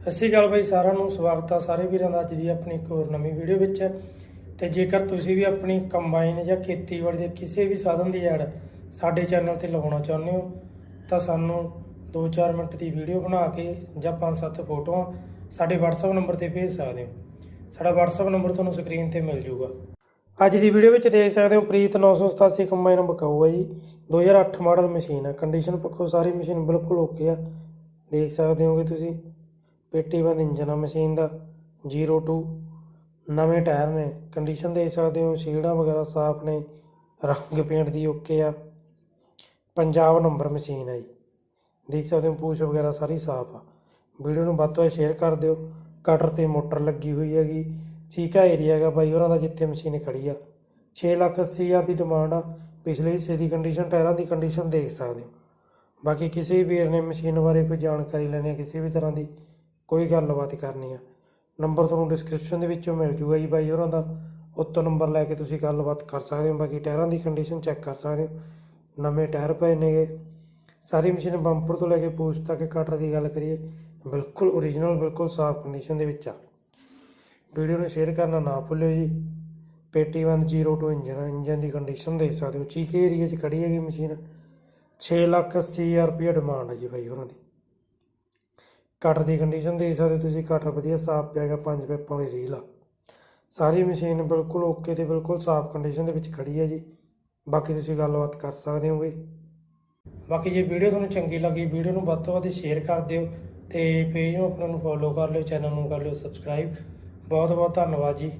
ਸਤਿ ਸ਼੍ਰੀ ਅਕਾਲ ਬਾਈ, ਸਾਰਿਆਂ ਨੂੰ ਸਵਾਗਤ ਆ ਸਾਰੇ ਵੀਰਾਂ ਦਾ ਅੱਜ ਦੀ ਆਪਣੀ ਇੱਕ ਹੋਰ ਨਵੀਂ ਵੀਡੀਓ ਵਿੱਚ। ਤੇ ਜੇਕਰ ਤੁਸੀਂ ਵੀ ਆਪਣੀ ਕੰਬਾਈਨ ਜਾਂ ਖੇਤੀਬਾੜੀ ਦੇ ਕਿਸੇ ਵੀ ਸਾਧਨ ਦੀ ਐਡ ਸਾਡੇ ਚੈਨਲ ਤੇ ਲਗਾਉਣਾ ਚਾਹੁੰਦੇ ਹੋ, ਤਾਂ ਸਾਨੂੰ 2-4 ਮਿੰਟ ਦੀ ਵੀਡੀਓ ਬਣਾ ਕੇ ਜਾਂ 5-7 ਫੋਟੋਆਂ ਸਾਡੇ WhatsApp ਨੰਬਰ ਤੇ ਭੇਜ ਸਕਦੇ ਹੋ। ਸਾਡਾ WhatsApp ਨੰਬਰ ਤੁਹਾਨੂੰ ਸਕਰੀਨ ਤੇ ਮਿਲ ਜਾਊਗਾ। ਅੱਜ ਦੀ ਵੀਡੀਓ ਵਿੱਚ ਦੇਖ ਸਕਦੇ ਹੋ ਪ੍ਰੀਤ 987 ਕੰਬਾਈਨ ਬਕਾਊ ਹੈ ਜੀ। 2008 ਮਾਡਲ ਮਸ਼ੀਨ ਹੈ ਕੰਡੀਸ਼ਨ ਪੱਖੋਂ ਸਾਰੀ ਮਸ਼ੀਨ ਬਿਲਕੁਲ ਓਕੇ ਆ। ਦੇਖ ਸਕਦੇ ਹੋਗੇ ਤੁਸੀਂ। ਪੇਟੀ ਬੰਦ ਇੰਜਨ ਆ ਮਸ਼ੀਨ ਦਾ 02 ਨਵੇਂ ਟਾਇਰ ਨੇ ਕੰਡੀਸ਼ਨ ਦੇਖ ਸਕਦੇ ਹੋ ਸ਼ੀਲਡਾਂ ਵਗੈਰਾ ਸਾਫ਼ ਨੇ, ਰੰਗ ਪੇਂਟ ਦੀ ਓਕੇ ਆ। ਪੰਜਾਬ ਨੰਬਰ ਮਸ਼ੀਨ ਹੈ ਜੀ। ਦੇਖ ਸਕਦੇ ਹੋ, ਪੂਛ ਵਗੈਰਾ ਸਾਰੀ ਸਾਫ਼ ਆ। ਵੀਡੀਓ ਨੂੰ ਵੱਧ ਤੋਂ ਵੱਧ ਸ਼ੇਅਰ ਕਰ ਦਿਓ। ਕਟਰ ਤੇ ਮੋਟਰ ਲੱਗੀ ਹੋਈ ਹੈਗੀ। ਚੀਕਾ ਏਰੀਆ ਹੈਗਾ ਬਾਈ, ਉਹਨਾਂ ਦਾ ਜਿੱਥੇ ਮਸ਼ੀਨ ਖੜੀ ਆ। 6 ਲੱਖ 80 ਹਜ਼ਾਰ ਦੀ ਡਿਮਾਂਡ ਆ। ਪਿਛਲੇ ਹਿੱਸੇ ਦੀ ਕੰਡੀਸ਼ਨ, ਟਾਇਰਾਂ ਦੀ ਕੰਡੀਸ਼ਨ ਦੇਖ ਸਕਦੇ ਹੋ। ਬਾਕੀ ਕਿਸੇ ਵੀ ਵੀਰ ਨੇ ਮਸ਼ੀਨ ਬਾਰੇ ਕੋਈ ਜਾਣਕਾਰੀ ਲੈਣੀ ਹੈ, ਕਿਸੇ ਵੀ ਤਰ੍ਹਾਂ ਦੀ ਕੋਈ ਗੱਲਬਾਤ ਕਰਨੀ ਆ। ਨੰਬਰ ਤੁਹਾਨੂੰ ਡਿਸਕ੍ਰਿਪਸ਼ਨ ਦੇ ਵਿੱਚੋਂ ਮਿਲ ਜੂਗਾ ਜੀ ਬਾਈ ਹੋਰਾਂ ਦਾ। ਉੱਤੋਂ ਨੰਬਰ ਲੈ ਕੇ ਤੁਸੀਂ ਗੱਲਬਾਤ ਕਰ ਸਕਦੇ ਹੋ। ਬਾਕੀ ਟਾਇਰਾਂ ਦੀ ਕੰਡੀਸ਼ਨ ਚੈੱਕ ਕਰ ਸਕਦੇ ਹੋ। ਨਵੇਂ ਟਾਇਰ ਪਏ ਨੇਗੇ। ਸਾਰੀ ਮਸ਼ੀਨ ਬੰਪਰ ਤੋਂ ਲੈ ਕੇ ਪੂਛ ਤੱਕ ਕਟਰ ਦੀ ਗੱਲ ਕਰੀਏ, ਬਿਲਕੁਲ ਓਰੀਜਨਲ ਬਿਲਕੁਲ ਸਾਫ਼ ਕੰਡੀਸ਼ਨ ਦੇ ਵਿੱਚ ਆ। ਵੀਡੀਓ ਨੂੰ ਸ਼ੇਅਰ ਕਰਨਾ ਨਾ ਭੁੱਲਿਓ ਜੀ। ਪੇਟੀ ਬੰਦ 02 ਇੰਜਨ ਇੰਜਨ ਦੀ ਕੰਡੀਸ਼ਨ ਦੇਖ ਸਕਦੇ ਹੋ। ਚੀਕੇ ਏਰੀਆ 'ਚ ਖੜੀ ਹੈਗੀ ਮਸ਼ੀਨ। 6 ਲੱਖ 80 ਹਜ਼ਾਰ ਰੁਪਏ ਡਿਮਾਂਡ ਹੈ ਜੀ ਬਾਈ ਉਹਨਾਂ ਦੀ। ਕਟਰ ਦੀ ਕੰਡੀਸ਼ਨ ਦੇਖ ਸਕਦੇ ਹੋ ਤੁਸੀਂ ਕਟਰ ਵਧੀਆ ਸਾਫ਼ ਪਿਆ ਹੈਗਾ, ਪੰਜ ਪੈਪਾਂ ਵਾਲੀ ਰੀਲ ਆ। ਸਾਰੀ ਮਸ਼ੀਨ ਬਿਲਕੁਲ ਓਕੇ ਤੇ ਬਿਲਕੁਲ ਸਾਫ਼ ਕੰਡੀਸ਼ਨ ਦੇ ਵਿੱਚ ਖੜੀ ਹੈ ਜੀ। ਬਾਕੀ ਤੁਸੀਂ ਗੱਲਬਾਤ ਕਰ ਸਕਦੇ ਹੋਗੇ। ਬਾਕੀ ਜੇ ਵੀਡੀਓ ਤੁਹਾਨੂੰ ਚੰਗੀ ਲੱਗੀ ਵੀਡੀਓ ਨੂੰ ਵੱਧ ਤੋਂ ਵੱਧ ਸ਼ੇਅਰ ਕਰ ਦਿਓ ਤੇ ਪੇਜ ਨੂੰ ਆਪਣਾ ਨੂੰ ਫੋਲੋ ਕਰ ਲਿਓ ਚੈਨਲ ਨੂੰ ਕਰ ਲਿਓ ਸਬਸਕ੍ਰਾਈਬ ਬਹੁਤ ਬਹੁਤ ਧੰਨਵਾਦ ਜੀ।